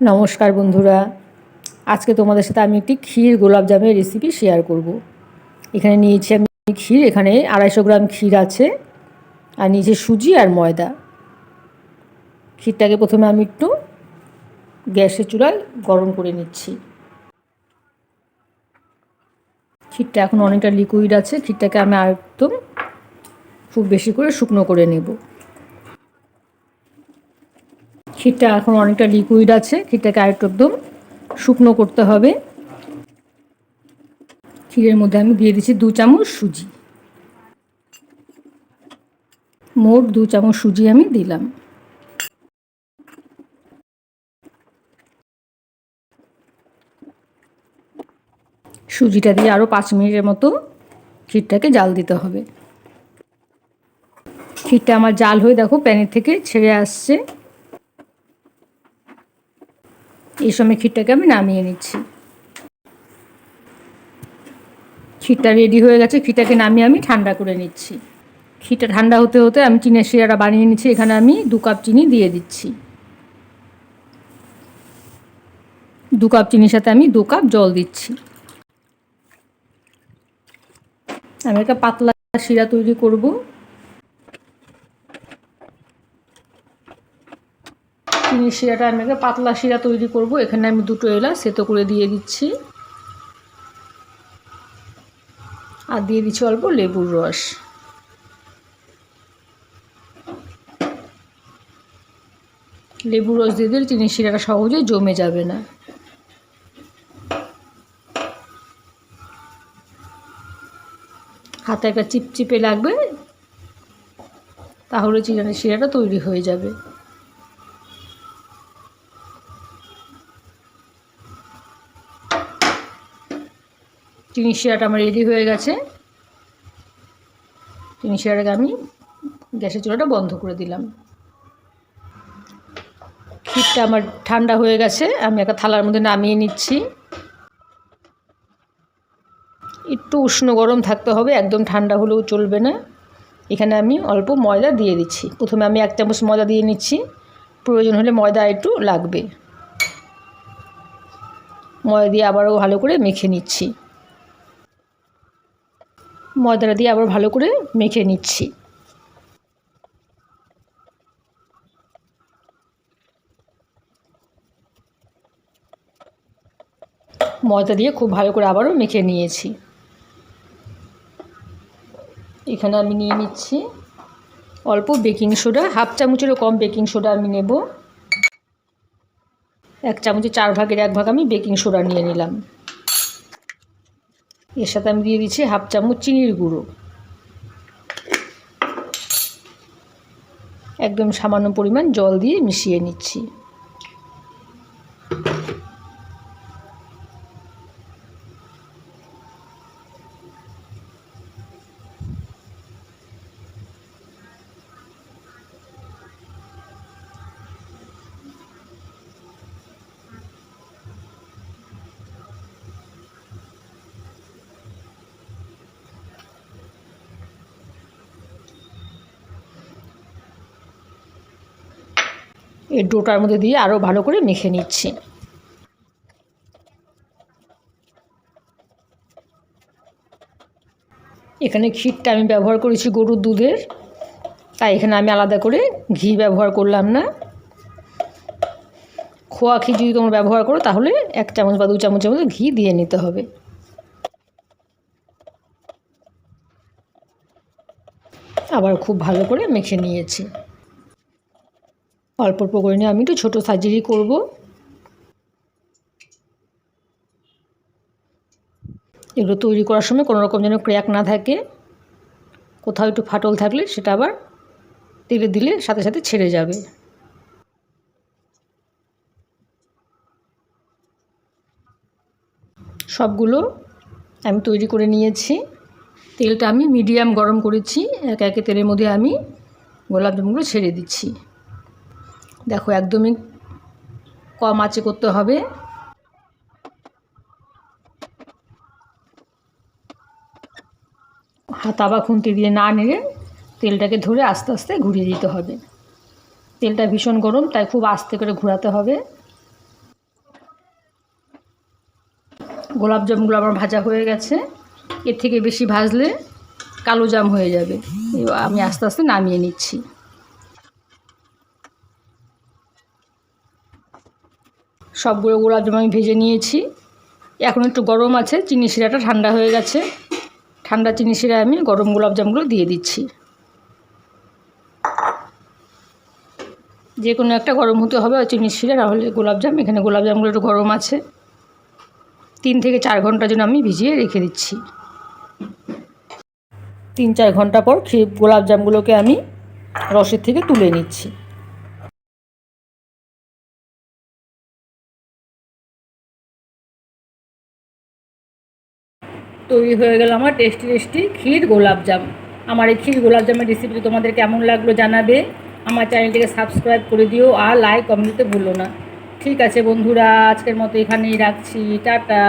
নমস্কার বন্ধুরা। আজকে তোমাদের সাথে আমি একটি ক্ষীর গোলাপজামের রেসিপি শেয়ার করব। এখানে নিয়েছি আমি ক্ষীর, এখানে আড়াইশো গ্রাম ক্ষীর আছে, আর নিয়েছি সুজি আর ময়দা। ক্ষীরটাকে প্রথমে আমি একটু গ্যাসের চুলায় গরম করে নিচ্ছি। ক্ষীরটা এখন অনেকটা লিকুইড আছে, ক্ষীরটাকে আমি একদম খুব বেশি করে শুকনো করে নেব। ক্ষীরটা এখন অনেকটা লিকুইড আছে, ক্ষীরটাকে আরেকটু একদম শুকনো করতে হবে। ক্ষীরের মধ্যে আমি দিয়ে দিচ্ছি দু চামচ সুজি। মোট দু চামচ সুজি আমি দিলাম। সুজিটা দিয়ে আরও পাঁচ মিনিটের মতো ক্ষীরটাকে জাল দিতে হবে। ক্ষীরটা আমার জাল হয়ে দেখো প্যানের থেকে ছেড়ে আসছে। এই সময় ক্ষীরটাকে আমি নামিয়ে নিচ্ছি। ক্ষীরটা রেডি হয়ে গেছে, ক্ষীরটাকে নামিয়ে আমি ঠান্ডা করে নিচ্ছি। ক্ষীরটা ঠান্ডা হতে হতে আমি চিনের শিরাটা বানিয়ে নিচ্ছি, এখানে আমি দু কাপ চিনি দিয়ে দিচ্ছি। দু কাপ চিনির সাথে আমি দু কাপ জল দিচ্ছি। আমি একটা পাতলা শিরা তৈরি করব। চিনির শিরাটা আমি একটা পাতলা শিরা তৈরি করব। এখানে আমি দুটো এলাচ সেতো করে দিয়ে দিচ্ছি। আর দিয়ে দিচ্ছি অল্প লেবুর রস। লেবুর রস দিয়ে দিলে চিনির শিরাটা সহজে জমে যাবে না। হাতে একটা চিপচিপে লাগবে, তাহলে চিনের শিরাটা তৈরি হয়ে যাবে। চিনি শিরাটা আমার রেডি হয়ে গেছে। চিনি শিরাটাকে আমি গ্যাসের চুলাটা বন্ধ করে দিলাম। ক্ষীরটা আমার ঠান্ডা হয়ে গেছে, আমি একটা থালার মধ্যে নামিয়ে নিচ্ছি। একটু উষ্ণ গরম থাকতে হবে, একদম ঠান্ডা হলেও চলবে না। এখানে আমি অল্প ময়দা দিয়ে দিচ্ছি। প্রথমে আমি এক চামচ ময়দা দিয়ে নিচ্ছি। প্রয়োজন হলে ময়দা একটু লাগবে। ময়দা দিয়ে আবারও ভালো করে মেখে নিচ্ছি। ময়দাটা দিয়ে আবার ভালো করে মেখে নিচ্ছি। ময়দা দিয়ে খুব ভালো করে আবারও মেখে নিয়েছি। এখানে আমি নিয়ে নিচ্ছি অল্প বেকিং সোডা, হাফ চামচেরও কম বেকিং সোডা আমি নেব। এক চামচে চার ভাগের এক ভাগ আমি বেকিং সোডা নিয়ে নিলাম। এর সাথে আমি দিয়ে দিচ্ছি হাফ চামচ চিনির গুঁড়ো। একদম সামান্য পরিমাণ জল দিয়ে মিশিয়ে নিচ্ছি। এই ডোটার মধ্যে দিয়ে আরও ভালো করে মেখে নিচ্ছি। এখানে ক্ষীরটা আমি ব্যবহার করেছি গরুর দুধের, তাই এখানে আমি আলাদা করে ঘি ব্যবহার করলাম না। খোয়া ঘি যদি তোমরা ব্যবহার করো, তাহলে এক চামচ বা দু চামচের মতো ঘি দিয়ে নিতে হবে। আবার খুব ভালো করে মেখে নিয়েছি। অল্প অল্প করে নিয়ে আমি একটু ছোটো সার্জারি করব। এগুলো তৈরি করার সময় কোনো রকম যেন ক্র্যাক না থাকে, কোথাও একটু ফাটল থাকলে সেটা আবার তেলে দিলে সাথে সাথে ছেড়ে যাবে। সবগুলো আমি তৈরি করে নিয়েছি। তেলটা আমি মিডিয়াম গরম করেছি, একে একে তেলের মধ্যে আমি গোলাপ জামুনগুলো ছেড়ে দিচ্ছি। দেখো একদমই কম আঁচে করতে হবে। হাতা বা খুন্তি দিয়ে না নেড়ে তেলটাকে ধরে আস্তে আস্তে ঘুরিয়ে দিতে হবে। তেলটা ভীষণ গরম, তাই খুব আস্তে করে ঘোরাতে হবে। গোলাপ জামগুলো আমার ভাজা হয়ে গেছে। এর থেকে বেশি ভাজলে কালো জাম হয়ে যাবে। আমি আস্তে আস্তে নামিয়ে নিচ্ছি। সবগুলো গোলাপ জাম আমি ভেজে নিয়েছি। এখন একটু গরম আছে, চিনি শিরাটা ঠান্ডা হয়ে গেছে। ঠান্ডা চিনি শিরায় আমি গরম গোলাপ জামগুলো দিয়ে দিচ্ছি। যে কোনো একটা গরম হতে হবে আর চিনি শিরা নাহলে গোলাপজাম এখানে গোলাপজামগুলো একটু গরম আছে। তিন থেকে চার ঘণ্টার জন্য আমি ভিজিয়ে রেখে দিচ্ছি। তিন চার ঘণ্টা পর গোলাপজামগুলোকে আমি রসের থেকে তুলে নিচ্ছি। তৈরি হয়ে গেল আমার টেস্টি টেস্টি ক্ষীর গোলাপজাম আমার এই ক্ষীর গোলাপজামের রেসিপিটি তোমাদের কেমন লাগল জানাবে। আমার চ্যানেলটিকে সাবস্ক্রাইব করে দিও আর লাইক কমেন্ট ভুলো না। ঠিক আছে বন্ধুরা, আজকের মতো এখানেই রাখছি। টাটা।